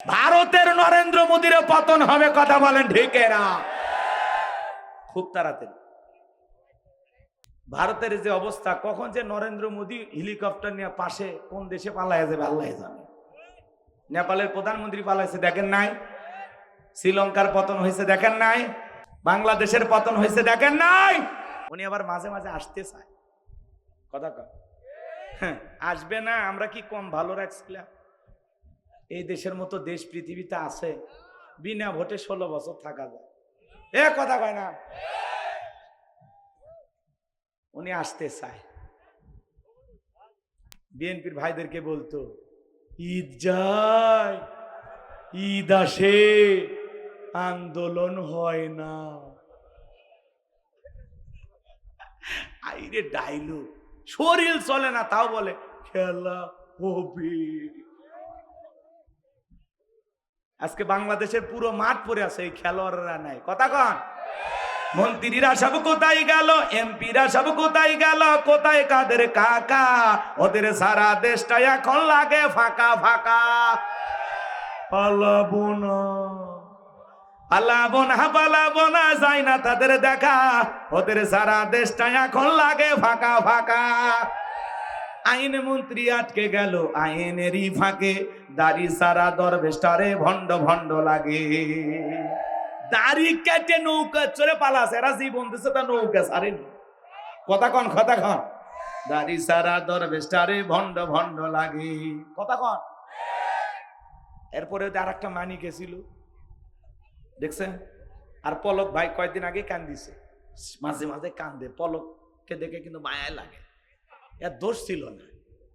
ভারতের নরেন্দ্র মোদীর পতন হবে কথা বলেন ঠিক না খুব তাড়াতাড়ি। ভারতের যে অবস্থা কখন যে নরেন্দ্র মোদী হেলিকপ্টার নিয়ে পাশে কোন দেশে পালায় যাবে আল্লাহ জানে। নেপালের প্রধানমন্ত্রী পালাইছে দেখেন নাই? শ্রীলঙ্কার পতন হয়েছে দেখেন নাই? বাংলাদেশের পতন হয়েছে দেখেন নাই? উনি আবার মাঝে মাঝে আসতে চায়। কথা কয়। হ্যাঁ, আসবে না আমরা কি কম ভালো রাখছিলাম? এই দেশের মতো দেশ পৃথিবীতে আছে, বিনা ভোটে ষোলো বছর থাকা যায়। এ কথা কয় না। উনি আসতে চায়। বিএনপির ভাইদেরকে বলতো, ঈদ যায়, ঈদ আসে, আন্দোলন হয় না। আইরে ডাইলু, শরীর চলে না, তাও বলে, খেলা হবে। আজকে বাংলাদেশের পুরো মাঠ পড়ে আছে, এই খেলোয়াড়রা নাই। কথা কন? মন্ত্রীরা সব কোথায় গেল? এমপিরা সব কোথায় গেল? কোথায় কাদের কাকা? ওদের সারা দেশটা এখন লাগে ফাঁকা ফাঁকা। পালাবো না। না, পালাবো না যায় না তাদের দেখা। ওদের সারা দেশটা এখন লাগে ফাঁকা ফাঁকা। আইন মন্ত্রী আটকে গেল, আইনেরই ফাঁকে। দাড়ি সারা দরবেশটারে ভণ্ড ভণ্ড লাগে। দাড়ি কেটে নৌকা চড়ে পালাস এরা জীবন দিছে তা নৌকা সারেনি কথা কন কথা কন। দাড়ি সারা দরবেশটারে ভণ্ড ভণ্ড লাগে। কথা কন। এরপরে আর একটা মানি গেছিল দেখছেন? আর পলক ভাই কয়েকদিন আগে কান্দিছে। মাঝে মাঝে কান্দে, পলককে দেখে কিন্তু মায়া লাগে। এর দোষ ছিল না।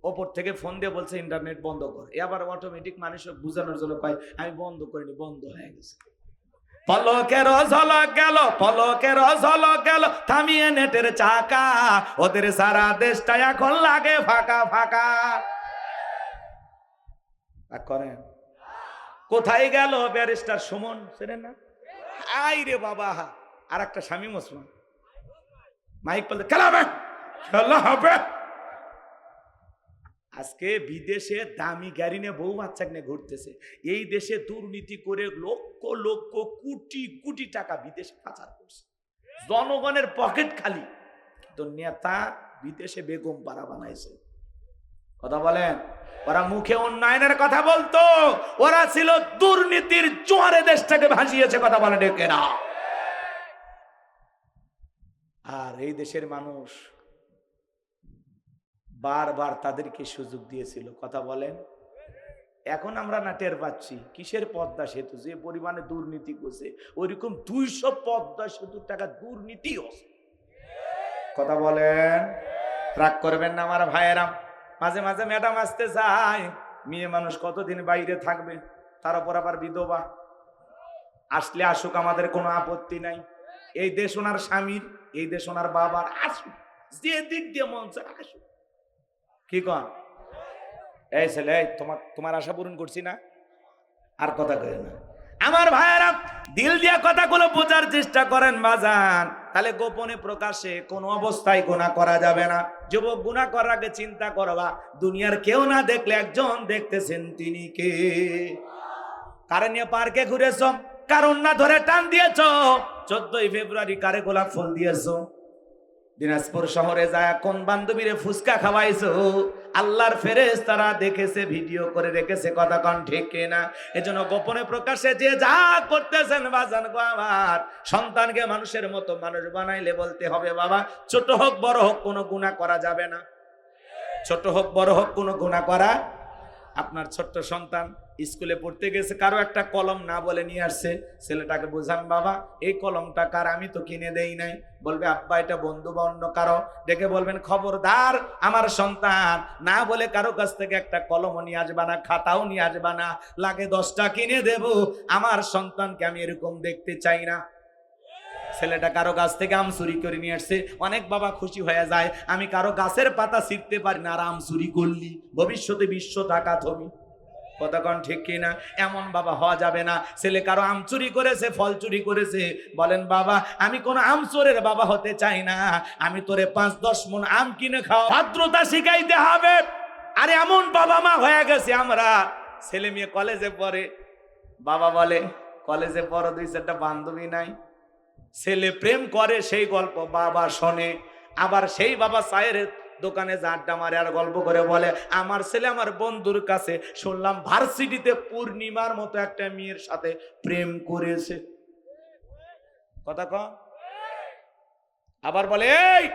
ওপর থেকে ফোন দিয়ে বলছে, ইন্টারনেট বন্ধ কর। এ আবার অটোমেটিক মানুষ বুঝানোর জন্য কয়, আমি বন্ধ করিনি, বন্ধ হয়ে গেছে। পলকের ঝলক গেল, পলকের ঝলক গেল, থামিয়ে নেটের চাকা। ওদের সারা দেশটা এখন লাগে ফাঁকা ফাঁকা। করেন। কোথায় গেল ব্যারিস্টার সুমন? চেনেন না? আই রে বাবা। আর একটা স্বামী মুসলমান। মাইক বলতে খেলা হবে খেলা হবে আজকে বিদেশে দামি গাড়ি নিয়ে বউ বাচ্চা নিয়ে ঘুরতেছে। এই দেশে দুর্নীতি করে লক্ষ লক্ষ, কোটি কোটি টাকা বিদেশে পাচার করছে। জনগণের পকেট খালি। তো নেতা বিদেশে বেগম পাড়া বানাইছে। কথা বলেন, ওরা মুখে উন্নয়নের কথা বলতো, ওরা ছিল দুর্নীতির জোয়ারে দেশটাকে ভাসিয়েছে, কথা বলে ডেকে না। আর এই দেশের মানুষ বারবার তাদেরকে সুযোগ দিয়েছিল। কথা বলেন। এখন আমরা না টের পাচ্ছি, কিসের পদ্মা সেতু? যে পরিমাণে দুর্নীতি করছে। ওইরকম দুইশো পদ্মা সেতুর টাকা দুর্নীতি হচ্ছে কথা বলেন। রাগ করবেন না আমার ভাইয়েরাম মাঝে মাঝে ম্যাডাম আসতে চায়। মেয়ে মানুষ কতদিন বাইরে থাকবে? তার উপর আবার বিধবা। আসলে আসুক, আমাদের কোনো আপত্তি নাই। এই দেশ ওনার স্বামীর, এই দেশ ওনার বাবার। আসুক যে দিক দিয়ে মন চায় আসুক। কি কন? এই ছেলে তোমার তোমার আশা পূরণ করছি না। আর কথা কই না। আমার ভাইয়েরা, দিল দিয়া কথাগুলো বোঝার চেষ্টা করেন বাজান। তাহলে গোপনে প্রকাশে কোনো অবস্থায় গুণা করা যাবে না। যুবক গুণা করার আগে চিন্তা করবা, দুনিয়ার কেউ না দেখলে একজন দেখতেছেন তিনি কে? কারে নিয়ে পার্কে ঘুরেছ? কারণ না ধরে টান দিয়েছ? চোদ্দই ফেব্রুয়ারি কারে গোলাপ ফুল দিয়েছ? দিনাজপুর শহরে যায়, কোন বান্ধবীরে ফুচকা খাওয়াইছো? আল্লাহর ফেরেস তারা দেখেছে, ভিডিও করে রেখেছে, কথা কন ঠিক না এজন্য গোপনে প্রকাশে যে যা করতেছেন, বাজান গো আমার, সন্তানকে মানুষের মতো মানুষ বানাইলে বলতে হবে, বাবা, ছোট হোক, বড় হোক, কোনো গুণা করা যাবে না। ছোট হোক, বড় হোক, কোনো গুণা করা আপনার ছোট্ট সন্তান স্কুলে পড়তে গেছে, কারও একটা কলম না বলে নিয়ে আসছে, ছেলেটাকে বোঝান, বাবা, এই কলমটা কার? আমি তো কিনে দেই নাই। বলবে, আব্বা, এটা বন্ধু বা অন্য কারও? ডেকে বলবেন, খবরদার আমার সন্তান, না বলে কারও কাছ থেকে একটা কলমও নিয়ে আসবা না, খাতাও নিয়ে আসবা না, লাগে দশটা কিনে দেব। আমার সন্তানকে আমি এরকম দেখতে চাই না। ছেলেটা কারও গাছ থেকে আম চুরি করে নিয়ে আসছে, অনেক বাবা খুশি হয়ে যায়, আমি কারও গাছের পাতা ছিঁড়তে পারি না আর আম চুরি করলি, ভবিষ্যতে বিশ্ব টাকা থবি কতক্ষণ ঠিক কিনা এমন বাবা হওয়া যাবে না, ছেলে কারও আম চুরি করেছে, ফল চুরি করেছে, বলেন বাবা, আমি কোন আম চোরের বাবা হতে চাই না, আমি তোরে পাঁচ দশ মন আম কিনে খাও ভদ্রতা শিখাইতে হবে। আরে এমন বাবা মা হয়ে গেছে আমরা। ছেলে মেয়ে কলেজে পড়ে, বাবা বলে কলেজে পড়ো, দুই চারটা বান্ধবী নাই। ছেলে প্রেম করে সেই গল্প বাবা শোনে। আবার সেই বাবা চায়ের দোকানে যা আড্ডা মারে আর গল্প করে বলে, আমার ছেলে আমার বন্ধুর কাছে শুনলাম ভার্সিটিতে পূর্ণিমার মতো একটা মেয়ের সাথে প্রেম করেছে। কথা ক। আবার বলে, এই,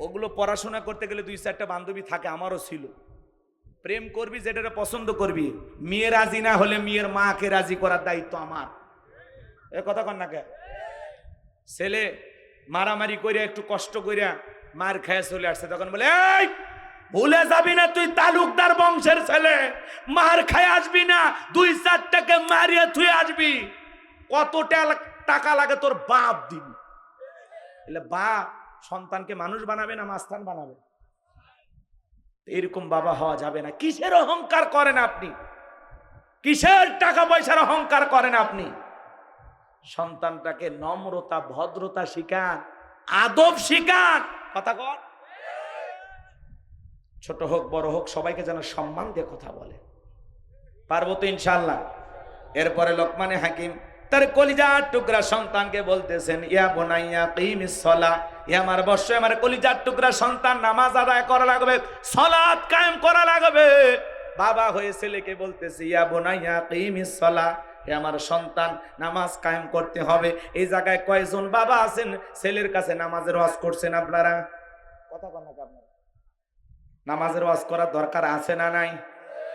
ওগুলো পড়াশোনা করতে গেলে দুই চারটা বান্ধবী থাকে, আমারও ছিল। প্রেম করবি যেটা পছন্দ করবি। মেয়ে রাজি না হলে মেয়ের মাকে রাজি করার দায়িত্ব আমার। এ কথা কন না কে? ছেলে মারামারি করে একটু কষ্ট করিয়া মার খেয়ে চলে আসছে। তখন বলে, এই, ভুলে যাবি না তুই তালুকদার বংশের ছেলে। মার খায় আসবি না, দুই চারটাকে মারিয়ে তুই আসবি। কত টা- টাকা লাগে তোর বাপ দিবি। এলে বাপ, সন্তানকে মানুষ বানাবে না, মাস্তান বানাবে? এরকম বাবা হওয়া যাবে না। কিসের অহংকার করেন আপনি? কিসের টাকা পয়সার অহংকার করেন আপনি? সন্তানটাকে নম্রতা, ভদ্রতা শিখান, আদব শিখান। কথা কর ছোট হোক, বড় হোক, সবাইকে যেন সম্মান দিয়ে কথা বলে। পারব তো ইনশাল্লাহ এরপরে লোকমানে হাকিম তার কলিজার টুকরা সন্তানকে বলতেছেন, ইয়া বোনাইয়া কিমিস সলা ইয়া আমার বর্ষ আমার কলিজার টুকরা সন্তান, নামাজ আদায় করা লাগবে সলাৎ কায়েম করা লাগবে। বাবা হয়ে ছেলেকে বলতেছে, ইয়া বোনাইয়া কিমিস সলা হে আমার সন্তান, নামাজ কায়েম করতে হবে। এই জায়গায় কয়জন বাবা আছেন? ছেলের কাছে নামাজের ওয়াজ করছেন আপনারা? কথা বলেন না আপনারা নামাজের ওয়াজ করার দরকার আছে না নাই?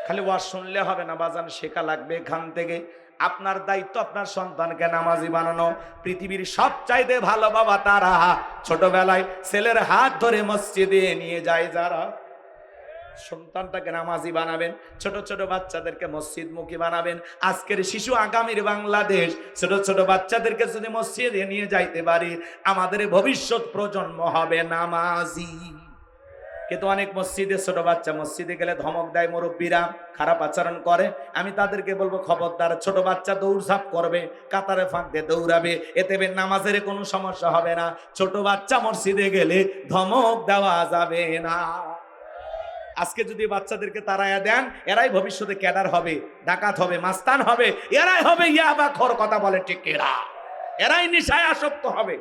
খালি ওয়াজ শুনলে হবে না, বাজান শেখা লাগবে এখান থেকে। আপনার দায়িত্ব, আপনার সন্তানকে নামাজি বানানো। পৃথিবীর সব চাইতে ভালো বাবা তারা। ছোটবেলায় ছেলের হাত ধরে মসজিদে নিয়ে যায় যারা। সন্তানটাকে নামাজি বানাবেন, ছোট ছোট বাচ্চাদেরকে মসজিদমুখী বানাবেন। আজকের শিশু আগামীর বাংলাদেশ, ছোট ছোট বাচ্চাদেরকে যদি মসজিদে নিয়ে যাইতে পারি, আমাদের ভবিষ্যৎ প্রজন্ম হবে নামাজি। কিন্তু অনেক মসজিদে ছোট বাচ্চা মসজিদে গেলে ধমক দেয় মুরব্বীরা, খারাপ আচরণ করে। আমি তাদেরকে বলব, খবরদার, ছোট বাচ্চা দৌড়ঝাঁপ করবে, কাতারে ফাঁক দিয়ে দৌড়াবে। এতে নামাজের কোনো সমস্যা হবে না। ছোট বাচ্চা মসজিদে গেলে ধমক দেওয়া যাবে না। আজকে যদি বাচ্চাদেরকে তারায়া দেন, এরাই ভবিষ্যতে ক্যাডার হবে, ডাকাত হবে, মাস্তান হবে, এরাই হবে ইয়া বা খর কথা বলে ঠিক এরা এরাই নিশায় আসক্ত হবে।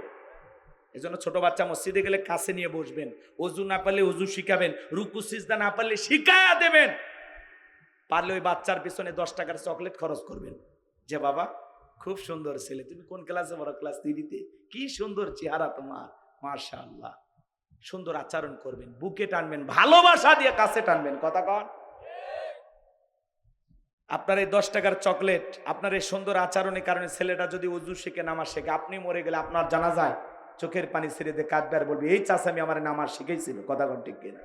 এজন্য ছোট বাচ্চা মসজিদে গেলে কাছে নিয়ে বসবেন, অজু না পারলে অজু শিখাবেন, রুকু, সিজদা না পারলে শিখায়া দেবেন। পারলে ওই বাচ্চার পিছনে দশ টাকার চকলেট খরচ করবেন। যে বাবা, খুব সুন্দর ছেলে, তুমি কোন ক্লাসে বড় ক্লাস থ্রিতে কি সুন্দর চেহারা তোমার মার্শাল্লাহ সুন্দর আচরণ করবেন, বুকে টানবেন, ভালোবাসা দিয়ে কাছে টানবেন, কথা কন। আপনার এই দশ টাকার চকলেট, আপনার এই সুন্দর আচরণের কারণে ছেলেটা যদি উজু শিখে, নামাজ শেখে, আপনি মরে গেলে আপনার জানা যায় চোখের পানি ছেড়ে দিয়ে কাঁদবে বলবে, এই চাষামি আমার নামাজ শিখেছিল। কথা কন ঠিক কিনা?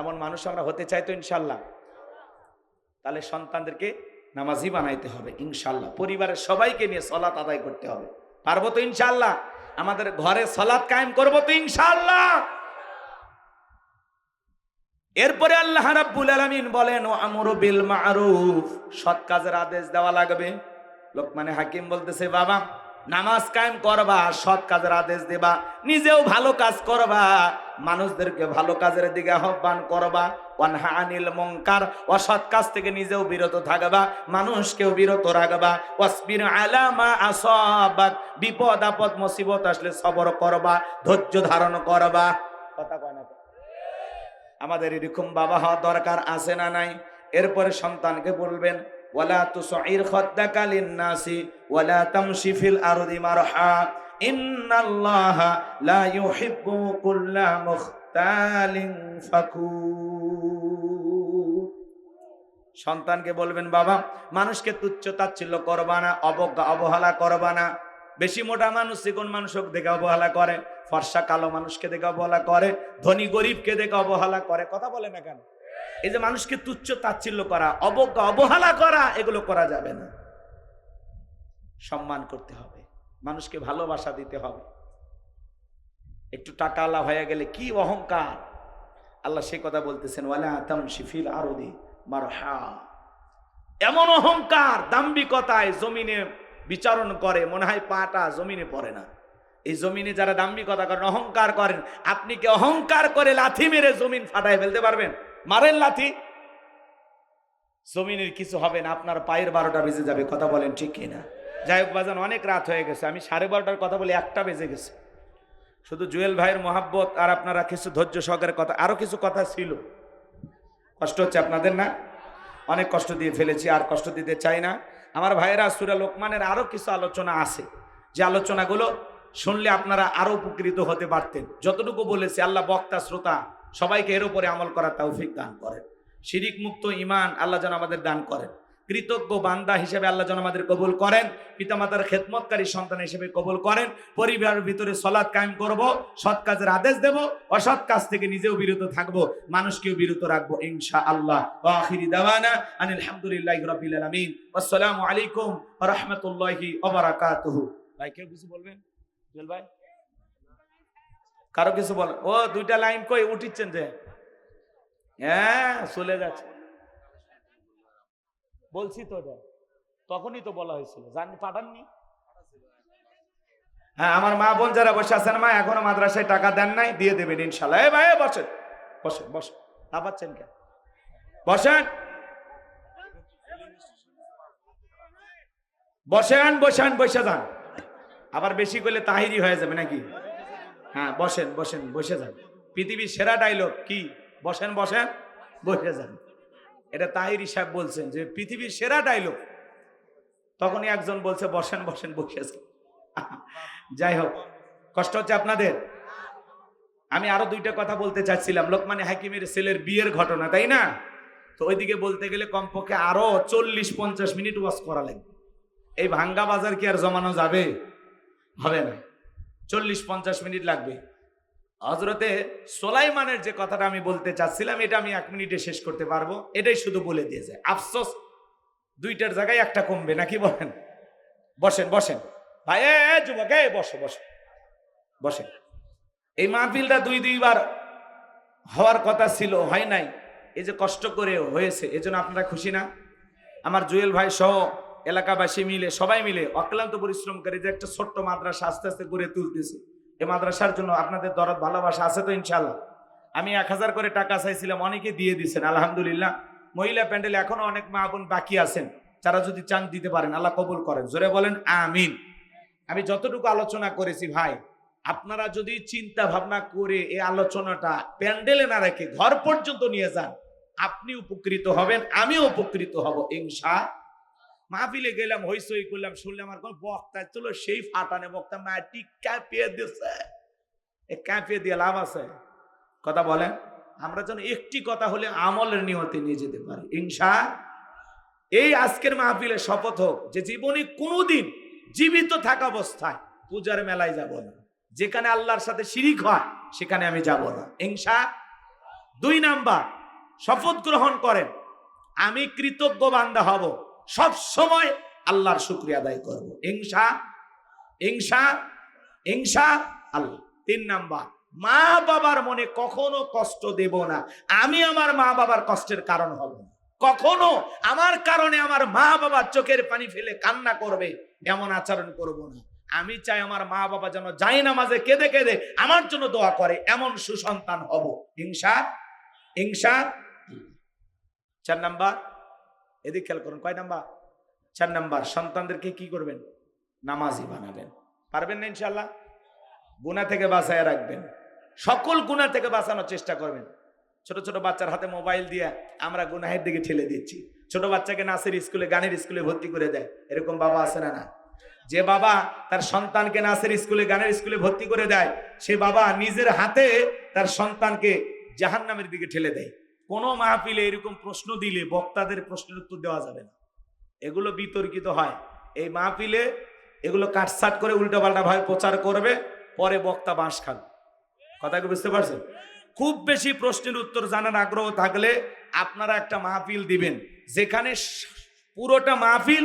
এমন মানুষ আমরা হতে চাই তো ইনশাল্লাহ। তাহলে সন্তানদেরকে নামাজি বানাইতে হবে ইনশাল্লাহ। পরিবারের সবাইকে নিয়ে সলাৎ আদায় করতে হবে। পারব তো ইনশাল্লাহ? আমাদের ঘরে সলাৎ কায়েম করব তো ইনশাল্লাহ এরপরে আল্লাহ রাব্বুল আলামিন বলেন, ও আমরু বিল মারুফ। সৎ কাজের আদেশ দেওয়া লাগবে। লোকমানে হাকিম বলতেছে, বাবা নামাজ কায়েম করবা, সৎ কাজের আদেশ দেবা, নিজেও ভালো কাজ করবা, মানুষদেরকে ভালো কাজের দিকে আহ্বান করবা, ওয়ানহা আনিল মঙ্কার অসৎ কাজ থেকে নিজেও বিরত থাকবা, মানুষকেও বিরত রাখবা, ওয়াসবির আলামা আসাবাক, বিপদ, আপদ, মুসিবত আসলে সবর করবা, ধৈর্য ধারণ করবা। কথা কয় আমাদের এরকম বাবা হওয়া দরকার আছে না নাই? এরপরে সন্তানকে বলবেন সন্তানকে বলবেন, বাবা, মানুষকে তুচ্ছ তাচ্ছিল্য করবা না, অবজ্ঞা অবহেলা করবা না। বেশি মোটা মানুষ চিকন মানুষকে দেখে অবহেলা করে। ফর্সা কালো মানুষকে দেখে অবহেলা করে। ধনী গরিবকে দেখে অবহেলা করে। কথা বলে না কেন? এই যে মানুষকে তুচ্ছ তাচ্ছিল্য করা, অবজ্ঞা, অবহেলা করা, এগুলো করা যাবে না। সম্মান করতে হবে। মানুষকে ভালোবাসা দিতে হবে। একটু টাকা আলা হয়ে গেলে কি অহংকার? আল্লাহ সে কথা বলতেছেন, ওয়ালা তামশি ফিল আরদি মারহা। এমন অহংকার দাম্বিকতায় জমিনে বিচারণ করে, মনে হয় পাটা জমিনে পড়ে না। এই জমিনে যারা দাম্বিকতা করেন, অহংকার করেন, আপনি কি অহংকার করে লাথি মেরে জমিন ফাটায় ফেলতে পারবেন? মারেন লাথি। জমিনের কিছু হবে না, আপনার পায়ের বারোটা বেজে যাবে, কথা বলেন ঠিক কিনা? যাই হোক বাজান, অনেক রাত হয়ে গেছে, আমি সাড়ে বারোটার কথা বলি, একটা বেজে গেছে। শুধু জুয়েল ভাইয়ের মহাব্বত আর আপনারা কিছু ধৈর্য সহকারে কথা, আরও কিছু কথা ছিল। কষ্ট হচ্ছে আপনাদের না? অনেক কষ্ট দিয়ে ফেলেছি, আর কষ্ট দিতে চাই না। আমার ভাইয়েরা সুরা লোকমানের আরও কিছু আলোচনা আছে। যে আলোচনাগুলো শুনলে আপনারা আরও উপকৃত হতে পারতেন। যতটুকু বলেছি, আল্লাহ বক্তা, শ্রোতা সবাইকে এর উপরে আমল করার তৌফিক দান করেন। শিরিক মুক্ত ইমান আল্লাহ যেন আমাদের দান করেন। কৃতজ্ঞ বান্দা হিসেবে আল্লাহ যেন আমাদের কবুল করেন। পিতামাতার খেদমতকারী সন্তান হিসেবে কবুল করেন। পরিবারের ভিতরে সলাৎ কায়েম করব, সৎ কাজের আদেশ দেব, অসৎ কাজ থেকে নিজেও বিরত থাকব, মানুষকেও বিরত রাখব ইনশা আল্লাহ আখিরি দাওয়ানা আনিল হামদুলিল্লাহি রাব্বিল আলামিন। আসসালামু আলাইকুম ওয়া রাহমাতুল্লাহি ওয়া বারাকাতুহু। ভাই, কেউ কিছু বলবেন? ভাই? কারও কিছু বল, ও দুইটা লাইন কই উঠিচ্ছেন যে? হ্যাঁ চলে যাচ্ছে। বলছি তো তখনই তো বলা হয়েছিল। জানি, পাঠাননি? হ্যাঁ আমার মা বোন যারা বসে আছেন, মা এখনও মাদ্রাসায় টাকা দেন নাই, দিয়ে দেবেন ইনশাল্লাহ এ ভাই বসেন। বসেন বসেন। পাচ্ছেন কেন? বসেন। বসেন বসেন, বসে যান। আবার বেশি করলে তাহিরি হয়ে যাবে নাকি? হ্যাঁ বসেন বসেন, বসে যান। পৃথিবীর সেরা ডায়লগ কি? বসেন বসেন, বসে যান। এটা তাহিরি সাহেব বলছেন যে পৃথিবীর সেরা ডায়লগ তখনই একজন বলছে, বসেন বসেন, বসে যান। যাই হোক, কষ্ট হচ্ছে আপনাদের? আমি আরও দুইটা কথা বলতে চাচ্ছিলাম। লোকমানে হাকিমের ছেলের বিয়ের ঘটনা, তাই না? তো ওইদিকে বলতে গেলে কমপক্ষে আরও চল্লিশ, পঞ্চাশ মিনিট ওয়াশ করা লাগবে। এই ভাঙ্গা বাজার কি আর জমানো যাবে? হবে না। চল্লিশ পঞ্চাশ মিনিট লাগবে। হজরতে সোলাইমানের যে কথাটা আমি বলতে চাচ্ছিলাম, এটা আমি এক মিনিটে শেষ করতে পারব। এটাই শুধু বলে দিয়ে যায়। আফসোস, দুইটার জায়গায় একটা কমবে, নাকি বলেন? বসেন বসেন। ভাই যুবক, এ, বসো বসো। বসেন। এই মাহফিলটা দুই, দুইবার হওয়ার কথা ছিল, হয় নাই। এই যে কষ্ট করে হয়েছে, এজন্য আপনারা খুশি না? আমার জুয়েল ভাই সহ এলাকাবাসী মিলে, সবাই মিলে অক্লান্ত পরিশ্রম করে যে একটা ছোট্ট মাদ্রাসা আস্তে আস্তে গড়ে তুলতেছে। এই মাদ্রাসার জন্য আপনাদের দরদ, ভালোবাসা আছে তো ইনশাল্লাহ আমি এক হাজার করে টাকা চাইছিলাম, অনেকে দিয়ে দিয়েছেন, আলহামদুলিল্লাহ। মহিলা প্যান্ডেলে এখনও অনেক মা বোন বাকি আছেন তারা যদি চান দিতে পারেন, আল্লাহ কবুল করেন। জোরে বলেন, আমিন। আমি যতটুকু আলোচনা করেছি, ভাই, আপনারা যদি চিন্তা ভাবনা করে এই আলোচনাটা প্যান্ডেলে না রেখে ঘর পর্যন্ত নিয়ে যান, আপনি উপকৃত হবেন, আমিও উপকৃত হব, ইনশা মাহফিলে গেলাম হইসই করলাম, শুনলাম আর কোন বক্তা চলো সেই ফাটানে বক্তা মাটি কাঁপিয়ে দিছে। এ কাঁপিয়ে দিয়ে লাভ আছে? কথা বলেন। আমরা যেন একটি কথা হলে আমলের নিয়তে নিয়ে যেতে পারি। ইনশা, এই আজকের মাহফিলে শপথ হোক, যে জীবনে কোনোদিন জীবিত থাকা অবস্থায় পূজার মেলায় যাব না। যেখানে আল্লাহর সাথে শিরিক হয়, সেখানে আমি যাব না। ইংসা দুই নাম্বার, শপথ গ্রহণ করেন। আমি কৃতজ্ঞ বান্দা হব। সব সময় আল্লাহর শুক্রিয়া আদায় করব। ইনশা ইনশা ইনশা আল্লাহ। তিন নাম্বার, মা বাবার মনে কখনো কষ্ট দেব না। আমি আমার মা বাবার কষ্টের কারণ হব না। কখনো আমার কারণে আমার মা বাবার চোখের পানি ফেলে কান্না করবে, এমন আচরণ করব না। আমি চাই আমার মা বাবা যেন যাই না মাঝে কেঁদে কেঁদে আমার জন্য দোয়া করে, এমন সুসন্তান হব। হিংসা হিংসা। চার নাম্বার এদিক খেয়াল করুন, কয় নাম্বার? চার নাম্বার, সন্তানদেরকে কি করবেন? নামাজি বানাবেন। পারবেন না ইনশাল্লাহ গুণা থেকে বাঁচায় রাখবেন। সকল গুণা থেকে বাঁচানোর চেষ্টা করবেন। ছোট ছোট বাচ্চার হাতে মোবাইল দিয়ে আমরা গুনাহের দিকে ঠেলে দিচ্ছি। ছোট বাচ্চাকে নাচের স্কুলে, গানের স্কুলে ভর্তি করে দেয়। এরকম বাবা আছে না না? যে বাবা তার সন্তানকে নাচের স্কুলে, গানের স্কুলে ভর্তি করে দেয়, সে বাবা নিজের হাতে তার সন্তানকে জাহান নামের দিকে ঠেলে দেয়। কোনো মাহফিলে এরকম প্রশ্ন দিলে বক্তাদের প্রশ্নের উত্তর দেওয়া যাবে না। এগুলো বিতর্কিত হয়। এই মাহফিলে এগুলো কাটসাট করে উল্টোপাল্টা ভাবে প্রচার করবে, পরে বক্তা বাঁশ খান কথা কি বুঝতে পারছেন? খুব বেশি প্রশ্নের উত্তর জানার আগ্রহ থাকলে আপনারা একটা মাহফিল দিবেন। যেখানে পুরোটা মাহফিল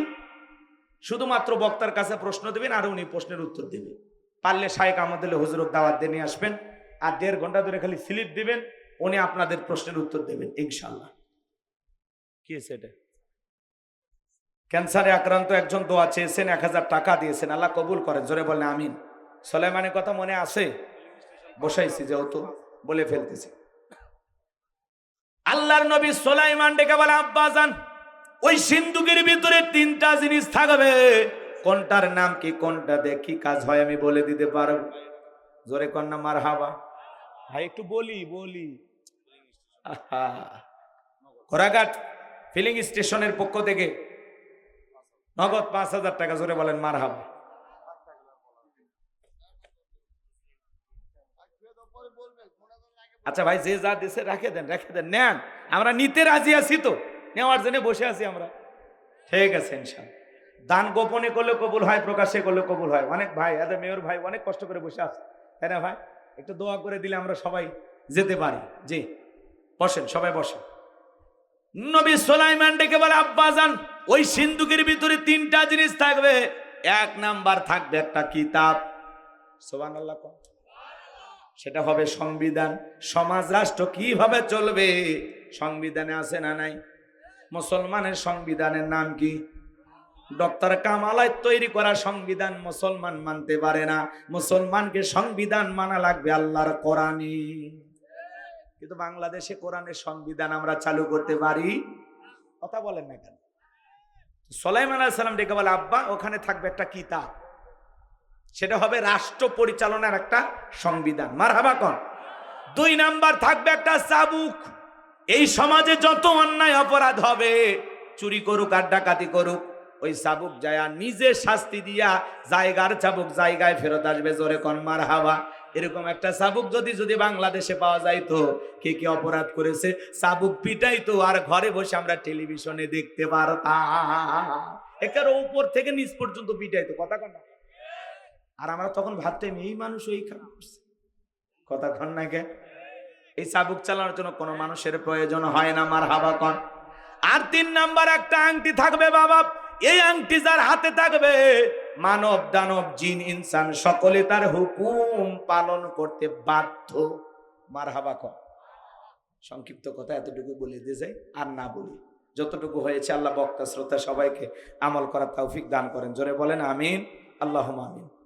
শুধুমাত্র বক্তার কাছে প্রশ্ন দেবেন আর উনি প্রশ্নের উত্তর দেবেন। পারলে শাহেক আমাদের হুজুরত দাওয়াত দিয়ে নিয়ে আসবেন আর দেড় ঘণ্টা ধরে খালি স্লিপ দিবেন। উনি আপনাদের প্রশ্নের উত্তর দেবেন ইনশাল্লাহ কি এটা? ক্যান্সারে আক্রান্ত একজন দোয়া চেয়েছেন এক হাজার টাকা দিয়েছেন আল্লাহ কবুল করেন জোরে বলেন আমিন। সোলাইমানের কথা মনে আছে? বসাইছি যেহেতু বলে ফেলতেছি। আল্লাহর নবী সোলাইমান ডেকে বলে আব্বাজান ওই সিন্ধুকের ভিতরে তিনটা জিনিস থাকবে। কোনটার নাম কি কোনটা দিয়ে কি কাজ হয় আমি বলে দিতে পারব। জোরে কন্যা মার হাবা ভাই একটু বলি বলি। ঘোড়াঘাট ফিলিং স্টেশনের পক্ষ থেকে নগদ পাঁচ হাজার টাকা জোরে বলেন মার হাবা আচ্ছা ভাই, যে যা দিছে রাখে দেন, রেখে দেন, নেন। আমরা নিতে রাজি আছি তো। নেওয়ার জন্য বসে আছি আমরা। ঠিক আছে ইনশাল দান গোপনে করলে কবুল হয় প্রকাশে করলে কবুল হয়। অনেক ভাই, এদের মেয়র ভাই অনেক কষ্ট করে বসে আছে। তাই না ভাই? একটু দোয়া করে দিলে আমরা সবাই যেতে পারি। জি। বসেন, সবাই বসেন। নবী সোলাইমান ডেকে বলে, আব্বা, যান, ওই সিন্ধুকের ভিতরে তিনটা জিনিস থাকবে। এক নাম্বার থাকবে একটা কিতাব। আল্লাহ সেটা হবে সংবিধান। সমাজ রাষ্ট্র কীভাবে চলবে, সংবিধানে আছে না নাই? মুসলমানের সংবিধানের নাম কি? ডক্টর কামালায় তৈরি করা সংবিধান মুসলমান মানতে পারে না। মুসলমানকে সংবিধান মানা লাগবে আল্লাহর কোরআনই। কিন্তু বাংলাদেশে কোরআনের সংবিধান আমরা চালু করতে পারি? কথা বলেন না কেন? সোলাইমান আলাইহিস ডেকে বলে, আব্বা, ওখানে থাকবে একটা কিতাব। সেটা হবে রাষ্ট্র পরিচালনার একটা সংবিধান। মার হাবা কন? দুই নাম্বার, থাকবে একটা চাবুক। এই সমাজে যত অন্যায় অপরাধ হবে, চুরি করুক আর ডাকাতি করুক, ওই চাবুক যায়। নিজে শাস্তি দিয়া জায়গার চাবুক জায়গায় ফেরত আসবে। জোরে কন মার হাওয়া এরকম একটা চাবুক যদি যদি বাংলাদেশে পাওয়া যায় তো কে কে অপরাধ করেছে? চাবুক পিটাইতো আর ঘরে বসে আমরা টেলিভিশনে দেখতে পারতাম। একের উপর থেকে নিচ পর্যন্ত পিটাই তো, কথা কন আর আমরা তখন ভাবতাম, এই মানুষ ওই কাম করছে। কথা কন না কে এই চাবুক চালানোর জন্য কোনো মানুষের প্রয়োজন হয় না আমার হাবা কন। আর তিন নাম্বার একটা আংটি থাকবে বাবা, এই আংটি যার হাতে থাকবে মানব দানব জিন ইনসান সকলে তার হুকুম পালন করতে বাধ্য। মার হাবা কর সংক্ষিপ্ত কথা এতটুকু বলে দিয়ে যাই, আর না বলি। যতটুকু হয়েছে আল্লাহ বক্তা, শ্রোতা সবাইকে আমল করার তৌফিক দান করেন। জোরে বলেন, আমিন। আল্লাহ আমিন।